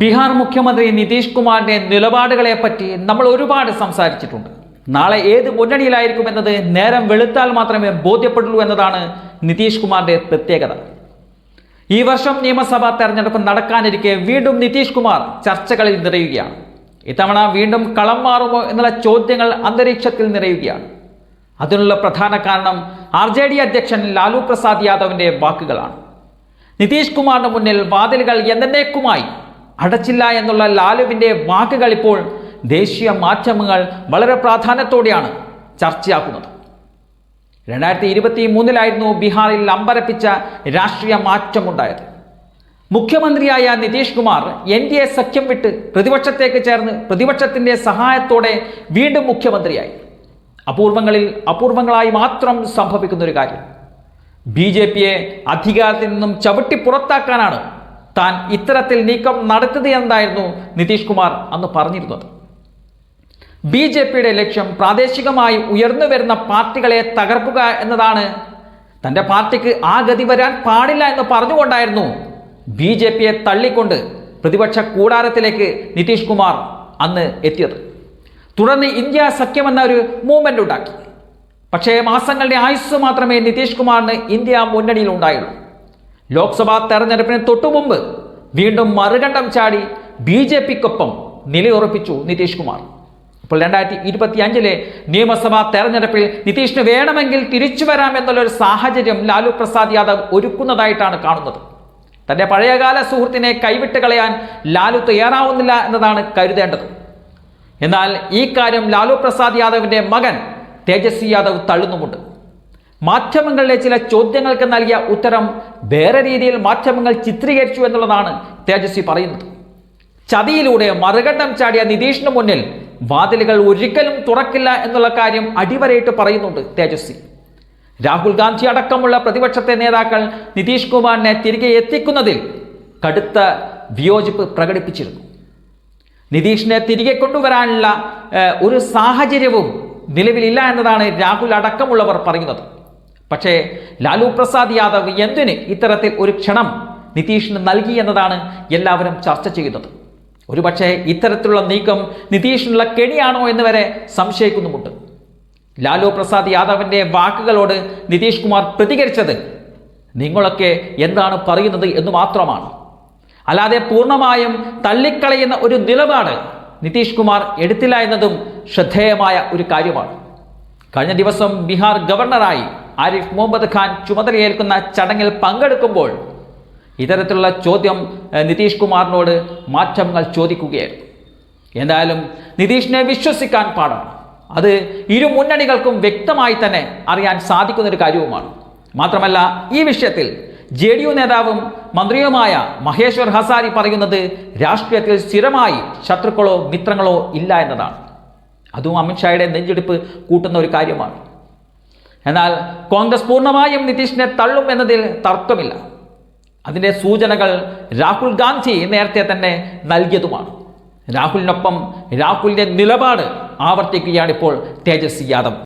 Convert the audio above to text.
ബീഹാർ മുഖ്യമന്ത്രി നിതീഷ് കുമാറിന്റെ നിലപാടുകളെ പറ്റി നമ്മൾ ഒരുപാട് സംസാരിച്ചിട്ടുണ്ട്. നാളെ ഏത് മുന്നണിയിലായിരിക്കും എന്നത് നേരം വെളുത്താൽ മാത്രമേ ബോധ്യപ്പെടുള്ളൂ എന്നതാണ് നിതീഷ് കുമാറിന്റെ പ്രത്യേകത. ഈ വർഷം നിയമസഭാ തെരഞ്ഞെടുപ്പ് നടക്കാനിരിക്കെ വീണ്ടും നിതീഷ് കുമാർ ചർച്ചകളിൽ നിറയുകയാണ്. ഇത്തവണ വീണ്ടും കളം മാറുമോ എന്നുള്ള ചോദ്യങ്ങൾ അന്തരീക്ഷത്തിൽ നിറയുകയാണ്. അതിനുള്ള പ്രധാന കാരണം ആർ ജെ ഡി അധ്യക്ഷൻ ലാലു പ്രസാദ് യാദവിന്റെ വാക്കുകളാണ്. നിതീഷ് കുമാറിന് മുന്നിൽ വാതിലുകൾ എന്നേക്കുമായി അടച്ചില്ല എന്നുള്ള ലാലുവിന്റെ വാക്കുകൾ ഇപ്പോൾ ദേശീയ മാധ്യമങ്ങൾ വളരെ പ്രാധാന്യത്തോടെയാണ് ചർച്ചയാക്കുന്നത്. രണ്ടായിരത്തി ഇരുപത്തി മൂന്നിലായിരുന്നു ബീഹാറിൽ അമ്പരപ്പിച്ച രാഷ്ട്രീയ മാറ്റമുണ്ടായത്. മുഖ്യമന്ത്രിയായ Nitish Kumar N D A സഖ്യം വിട്ട് പ്രതിപക്ഷത്തേക്ക് ചേർന്ന് പ്രതിപക്ഷത്തിന്റെ സഹായത്തോടെ വീണ്ടും മുഖ്യമന്ത്രിയായി. അപൂർവങ്ങളിൽ അപൂർവങ്ങളായി മാത്രം സംഭവിക്കുന്നൊരു കാര്യം. ബി ജെ പിയെ അധികാരത്തിൽ നിന്നും ചവിട്ടി പുറത്താക്കാനാണ് താൻ ഇത്തരത്തിൽ നീക്കം നടത്തിയത് എന്നായിരുന്നു നിതീഷ് കുമാർ അന്ന് പറഞ്ഞിരുന്നത്. ബി ജെ പിയുടെ ലക്ഷ്യം പ്രാദേശികമായി ഉയർന്നു വരുന്ന പാർട്ടികളെ തകർക്കുക എന്നതാണ്. തന്റെ പാർട്ടിക്ക് ആ ഗതി വരാൻ പാടില്ല എന്ന് പറഞ്ഞുകൊണ്ടായിരുന്നു ബി ജെ പിയെ തള്ളിക്കൊണ്ട് പ്രതിപക്ഷ കൂടാരത്തിലേക്ക് നിതീഷ് കുമാർ അന്ന് എത്തിയത്. തുടർന്ന് ഇന്ത്യ സഖ്യമെന്ന ഒരു മൂവ്മെന്റ് ഉണ്ടാക്കി. പക്ഷേ മാസങ്ങളുടെ ആയുസ് മാത്രമേ നിതീഷ് കുമാറിന് ഇന്ത്യ മുന്നണിയിൽ ഉണ്ടായുള്ളൂ. ലോക്സഭാ തെരഞ്ഞെടുപ്പിന് തൊട്ടുമുമ്പ് വീണ്ടും മറുകണ്ഠം ചാടി ബി ജെ പിക്കൊപ്പം നിലയുറപ്പിച്ചു നിതീഷ് കുമാർ. ഇപ്പോൾ രണ്ടായിരത്തി ഇരുപത്തി അഞ്ചിലെ നിയമസഭാ തെരഞ്ഞെടുപ്പിൽ നിതീഷിന് വേണമെങ്കിൽ തിരിച്ചു വരാം എന്നുള്ളൊരു സാഹചര്യം ലാലു പ്രസാദ് യാദവ് ഒരുക്കുന്നതായിട്ടാണ് കാണുന്നത്. തന്റെ പഴയകാല സുഹൃത്തിനെ കൈവിട്ട് കളയാൻ ലാലു തയ്യാറാവുന്നില്ല എന്നതാണ് കരുതേണ്ടത്. എന്നാൽ ഈ കാര്യം ലാലു പ്രസാദ് യാദവിന്റെ മകൻ തേജസ്വി യാദവ് തള്ളുന്നുമുണ്ട്. മാധ്യമങ്ങളിലെ ചില ചോദ്യങ്ങൾക്ക് നൽകിയ ഉത്തരം വേറെ രീതിയിൽ മാധ്യമങ്ങൾ ചിത്രീകരിച്ചു എന്നുള്ളതാണ് തേജസ്വി പറയുന്നത്. ചതിയിലൂടെ മറുകണ്ഠം ചാടിയ നിതീഷിന് മുന്നിൽ വാതിലുകൾ ഒരിക്കലും തുറക്കില്ല എന്നുള്ള കാര്യം അടിവരയിട്ട് പറയുന്നുണ്ട് തേജസ്വി. രാഹുൽ ഗാന്ധി അടക്കമുള്ള പ്രതിപക്ഷത്തെ നേതാക്കൾ നിതീഷ് കുമാറിനെ തിരികെ എത്തിക്കുന്നതിൽ കടുത്ത വിയോജിപ്പ് പ്രകടിപ്പിച്ചിരുന്നു. നിതീഷിനെ തിരികെ കൊണ്ടുവരാനുള്ള ഒരു സാഹചര്യവും നിലവിലില്ല എന്നതാണ് രാഹുൽ അടക്കമുള്ളവർ പറയുന്നത്. പക്ഷേ ലാലു പ്രസാദ് യാദവ് എന്തിന് ഇത്തരത്തിൽ ഒരു ക്ഷണം നിതീഷിന് നൽകി എന്നതാണ് എല്ലാവരും ചർച്ച ചെയ്യുന്നത്? ഒരുപക്ഷെ ഇത്തരത്തിലുള്ള നീക്കം നിതീഷിനുള്ള കെണിയാണോ എന്ന് വരെ സംശയിക്കുന്നുമുണ്ട്. ലാലു പ്രസാദ് യാദവിന്റെ വാക്കുകളോട് നിതീഷ് കുമാർ പ്രതികരിച്ചത് നിങ്ങളൊക്കെ എന്താണ് പറയുന്നത് എന്ന് മാത്രമാണ്. അല്ലാതെ പൂർണമായും തള്ളിക്കളയുന്ന ഒരു നിലപാട് നിതീഷ് കുമാർ എടുത്തില്ല എന്നതും ശ്രദ്ധേയമായ ഒരു കാര്യമാണ്. കഴിഞ്ഞ ദിവസം ബീഹാർ ഗവർണറായി ആരിഫ് മുഹമ്മദ് ഖാൻ ചുമതലയേൽക്കുന്ന ചടങ്ങിൽ പങ്കെടുക്കുമ്പോൾ ഇത്തരത്തിലുള്ള ചോദ്യം നിതീഷ് കുമാറിനോട് മാറ്റങ്ങൾ ചോദിക്കുകയായിരുന്നു. എന്തായാലും നിതീഷിനെ വിശ്വസിക്കാൻ പാടാണ്. അത് ഇരു മുന്നണികൾക്കും വ്യക്തമായി തന്നെ അറിയാൻ സാധിക്കുന്നൊരു കാര്യവുമാണ്. മാത്രമല്ല ഈ വിഷയത്തിൽ ജെ ഡി യു നേതാവും മന്ത്രിയുമായ മഹേശ്വർ ഹസാരി പറയുന്നത് രാഷ്ട്രീയത്തിൽ സ്ഥിരമായി ശത്രുക്കളോ മിത്രങ്ങളോ ഇല്ല എന്നതാണ്. അതും അമിത്ഷായുടെ നെഞ്ചെടുപ്പ് കൂട്ടുന്ന ഒരു കാര്യമാണ്. എന്നാൽ കോൺഗ്രസ് പൂർണമായും നിതീഷിനെ തള്ളും എന്നതിൽ തർക്കമില്ല. അതിന്റെ സൂചനകൾ രാഹുൽ ഗാന്ധി നേരത്തെ തന്നെ നൽകിയതുമാണ്. രാഹുലിനൊപ്പം രാഹുലിന്റെ നിലപാട് ആവർത്തിക്കുകയാണിപ്പോൾ തേജസ്വി യാദവ്.